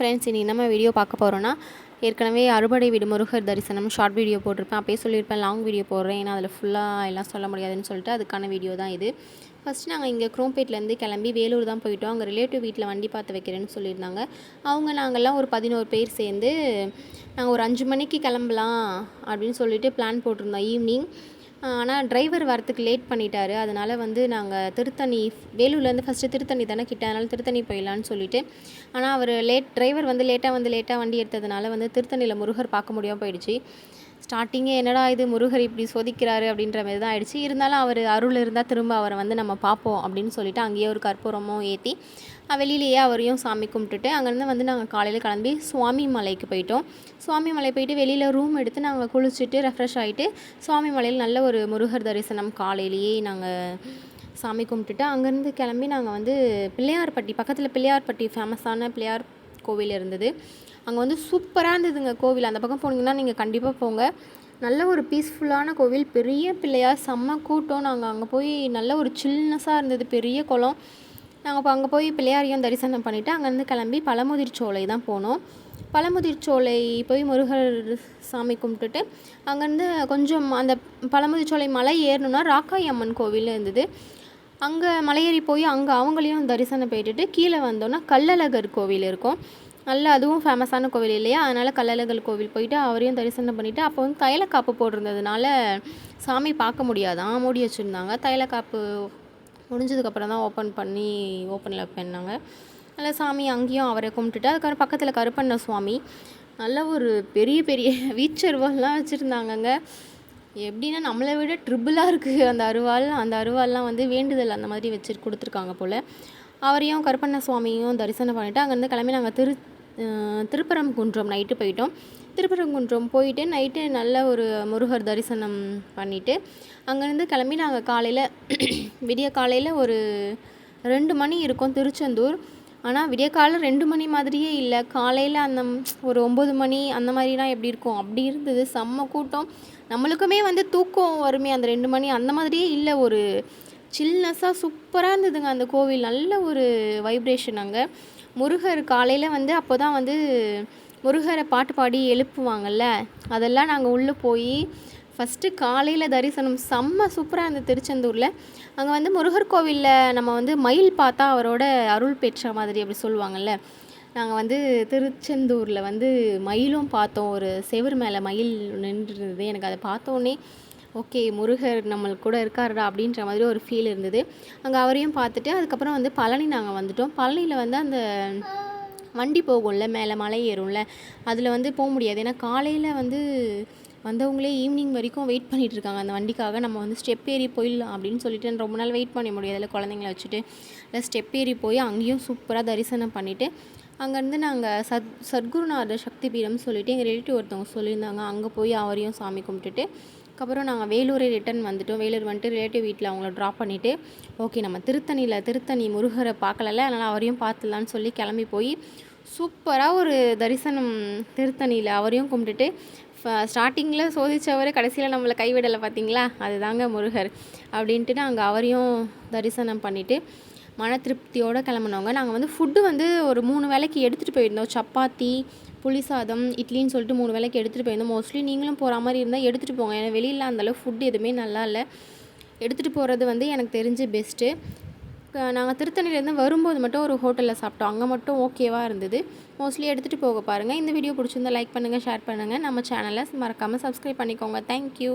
Friends இனி நம்ம video பார்க்க போகிறோன்னா ஏற்கனவே அறுபடை வீடு முருகர் தரிசனம் ஷார்ட் வீடியோ போட்டிருப்பேன். அப்பயே சொல்லியிருப்பேன் லாங் வீடியோ போடுறேன். ஏன்னா அதில் ஃபுல்லாக எல்லாம் சொல்ல முடியாதுன்னு சொல்லிட்டு அதுக்கான வீடியோ தான் இது. ஃபஸ்ட்டு நாங்கள் இங்கே குரோம்பேட்லேருந்து கிளம்பி வேலூர் தான் போயிட்டோம். அங்கே ரிலேட்டிவ் வீட்டில் வண்டி பார்த்து வைக்கிறேன்னு சொல்லியிருந்தாங்க. அவங்க நாங்கள்லாம் ஒரு பதினோரு பேர் சேர்ந்து நாங்கள் ஒரு அஞ்சு மணிக்கு கிளம்பலாம் அப்படின்னு சொல்லிட்டு பிளான் போட்டிருந்தோம் ஈவினிங் ஆனால் டிரைவர் வரத்துக்கு லேட் பண்ணிட்டாரு. அதனால் வந்து நாங்கள் திருத்தணி வேலூர்லேருந்து ஃபஸ்ட்டு திருத்தணி தானே கிட்ட அதனால் திருத்தணி போயிடலான்னு சொல்லிட்டு. ஆனால் அவர் லேட் டிரைவர் வந்து லேட்டாக வந்து லேட்டாக வண்டி எடுத்ததுனால வந்து திருத்தணியில் முருகர் பார்க்க முடியாமல் போயிடுச்சு. ஸ்டார்டிங்கே என்னடா இது முருகர் இப்படி சோதிக்கிறாரு அப்படின்ற மாதிரி தான் ஆயிடுச்சு. இருந்தாலும் அவர் அருள் இருந்தால் திரும்ப அவரை வந்து நம்ம பார்ப்போம் அப்படின்னு சொல்லிட்டு அங்கேயே ஒரு கற்பூரமும் ஏற்றி வெளியிலேயே அவரையும் சாமி கும்பிட்டுட்டு அங்கேருந்து வந்து நாங்கள் காலையில் கிளம்பி சுவாமி மலைக்கு போயிட்டோம். சுவாமி மலை போயிட்டு வெளியில் ரூம் எடுத்து நாங்கள் குளிச்சுட்டு ரெஃப்ரெஷ் ஆகிட்டு சுவாமி மலையில் நல்ல ஒரு முருகர் தரிசனம் காலையிலேயே நாங்கள் சாமி கும்பிட்டுட்டு அங்கேருந்து கிளம்பி நாங்கள் வந்து பிள்ளையார்பட்டி பக்கத்தில் பிள்ளையார்பட்டி ஃபேமஸான பிள்ளையார் கோவில் இருந்தது. அங்கே வந்து சூப்பராக இருந்ததுங்க கோவில். அந்த பக்கம் போனீங்கன்னா நீங்கள் கண்டிப்பாக போங்க. நல்ல ஒரு பீஸ்ஃபுல்லான கோவில். பெரிய பிள்ளையார் செம்ம கூட்டம். நாங்கள் அங்கே போய் நல்ல ஒரு சில்னஸாக இருந்தது. பெரிய குளம். நாங்கள் இப்போ அங்கே போய் பிள்ளையாரையும் தரிசனம் பண்ணிவிட்டு அங்கேருந்து கிளம்பி பழமுதிர் சோலை தான் போனோம். பழமுதிர் சோலை போய் முருகர் சாமி கும்பிட்டுட்டு அங்கேருந்து கொஞ்சம் அந்த பழமுதிர் சோலை மலை ஏறணுன்னா ராக்காய் அம்மன் கோவில் இருந்தது. அங்கே மலையேறி போய் அங்கே அவங்களையும் தரிசனம் போயிட்டுட்டு கீழே வந்தோன்னா கள்ளழகர் கோவில் இருக்கும். நல்ல அதுவும் ஃபேமஸான கோவில் இல்லையா? அதனால் கள்ளழகர் கோவில் போயிட்டு அவரையும் தரிசனம் பண்ணிவிட்டு அப்போ வந்து தைலக்காப்பு போட்டிருந்ததுனால சாமி பார்க்க முடியாதான் மூடி வச்சுருந்தாங்க. தைலக்காப்பு முடிஞ்சதுக்கப்புறம் தான் ஓப்பன் பண்ணி ஓப்பனில் பண்ணாங்க. நல்ல சாமி அங்கேயும் அவரை கும்பிட்டுட்டு அதுக்கப்புறம் பக்கத்தில் கருப்பண்ண சுவாமி. நல்ல ஒரு பெரிய பெரிய வீச்சருவாள்லாம் வச்சுருந்தாங்கங்க. எப்படின்னா நம்மளை விட ட்ரிபிளாக இருக்குது அந்த அருவாள் அந்த அருவாள்லாம் வந்து வேண்டுதல் அந்த மாதிரி வச்சு கொடுத்துருக்காங்க போல். அவரையும் கருப்பண்ண சுவாமியும் தரிசனம் பண்ணிவிட்டு அங்கேருந்து கிளம்பி நாங்கள் திரு திருப்பரம் குன்றம் நைட்டு போயிட்டோம். திருப்பரங்குன்றம் போயிட்டு நைட்டு நல்ல ஒரு முருகர் தரிசனம் பண்ணிவிட்டு அங்கேருந்து கிளம்பி நாங்கள் காலையில் விடிய காலையில் ஒரு ரெண்டு மணி இருக்கும் திருச்செந்தூர். ஆனால் விடிய காலையில் ரெண்டு மணி மாதிரியே இல்லை. காலையில் அந்த ஒரு ஒம்பது மணி அந்த மாதிரிலாம் எப்படி இருக்கும்? அப்படி இருந்தது. செம்ம கூட்டம். நம்மளுக்குமே வந்து தூக்கம் வருமே அந்த ரெண்டு மணி அந்த மாதிரியே இல்லை ஒரு சில்னஸாக சூப்பராக இருந்ததுங்க அந்த கோவில். நல்ல ஒரு வைப்ரேஷன் அங்கே. முருகர் காலையில் வந்து அப்போ தான் வந்து முருகரை பாட்டு பாடி எழுப்புவாங்கல்ல. அதெல்லாம் நாங்கள் உள்ளே போய் ஃபஸ்ட்டு காலையில் தரிசனம். செம்ம சூப்பராக இருந்தது திருச்செந்தூரில். அங்கே வந்து முருகர் கோவிலில் நம்ம வந்து மயில் பார்த்தா அவரோட அருள் பெற்ற மாதிரி அப்படி சொல்லுவாங்கள்ல நாங்கள் வந்து திருச்செந்தூரில் வந்து மயிலும் பார்த்தோம். ஒரு செவர் மேலே மயில் நின்றுருந்தது. எனக்கு அதை பார்த்தோன்னே ஓகே முருகர் நம்மளுக்கு கூட இருக்காருடா அப்படின்ற மாதிரி ஒரு ஃபீல் இருந்தது. அங்கே அவரையும் பார்த்துட்டு அதுக்கப்புறம் வந்து பழனி நாங்கள் வந்துட்டோம். பழனியில் வந்து அந்த வண்டி போகும்ல மேலே மலை ஏறும்ல அதில் வந்து போக முடியாது. ஏன்னா காலையில் வந்து வந்தவங்களே ஈவினிங் வரைக்கும் வெயிட் பண்ணிகிட்டு இருக்காங்க அந்த வண்டிக்காக நம்ம வந்து ஸ்டெப் ஏறி போயிடலாம் அப்படின்னு சொல்லிட்டு ரொம்ப நாள் வெயிட் பண்ண முடியாதுல்ல குழந்தைங்கள வச்சுட்டு இல்லை ஸ்டெப் ஏறி போய் அங்கேயும் சூப்பராக தரிசனம் பண்ணிவிட்டு அங்கேருந்து நாங்கள் சத் சத்குருநாதர் சக்தி பீடம் சொல்லிவிட்டு எங்கள் ரிலேட்டிவ் ஒருத்தவங்க சொல்லியிருந்தாங்க. அங்கே போய் அவரையும் சாமி கும்பிட்டுட்டு அதுக்கப்புறம் நாங்கள் வேலூரே ரிட்டன் வந்துவிட்டோம் வேலூர் வந்துட்டு ரிலேட்டிவ் வீட்டில் அவங்கள ட்ராப் பண்ணிவிட்டு ஓகே நம்ம திருத்தணியில் திருத்தணி முருகரை பார்க்கலல்ல அதனால் அவரையும் பார்த்துலான்னு சொல்லி கிளம்பி போய் சூப்பராக ஒரு தரிசனம் திருத்தணியில் அவரையும் கும்பிட்டுட்டு ஸ்டார்டிங்கில் சோதித்தவர் கடைசியில் நம்மளை கைவிடலை பார்த்தீங்களா அதுதாங்க முருகர். அப்படின்ட்டு நாங்கள் அவரையும் தரிசனம் பண்ணிவிட்டு மன திருப்தியோடு கிளம்புனவங்க. நாங்கள் வந்து ஃபுட்டு வந்து ஒரு மூணு வேலைக்கு எடுத்துகிட்டு போயிருந்தோம். சப்பாத்தி புளி சாதம் இட்லின்னு சொல்லிட்டு மூணு வேலைக்கு எடுத்துகிட்டு போயிருந்தோம். மோஸ்ட்லி நீங்களும் போகிற மாதிரி இருந்தால் எடுத்துகிட்டு போங்க. ஏன்னா வெளியில் அந்தளவு ஃபுட் எதுவுமே நல்லா இல்லை. எடுத்துகிட்டு போகிறது வந்து எனக்கு தெரிஞ்சு பெஸ்ட்டு நாங்கள் திருத்தணிலேருந்து வரும்போது மட்டும் ஒரு ஹோட்டலில் சாப்பிட்டோம். அங்கே மட்டும் ஓகேவாக இருந்தது. மோஸ்ட்லி எடுத்துகிட்டு போக பாருங்கள் இந்த வீடியோ பிடிச்சிருந்தா லைக் பண்ணுங்கள் ஷேர் பண்ணுங்கள் நம்ம சேனலை மறக்காமல் சப்ஸ்கிரைப் பண்ணிக்கோங்க. தேங்க்யூ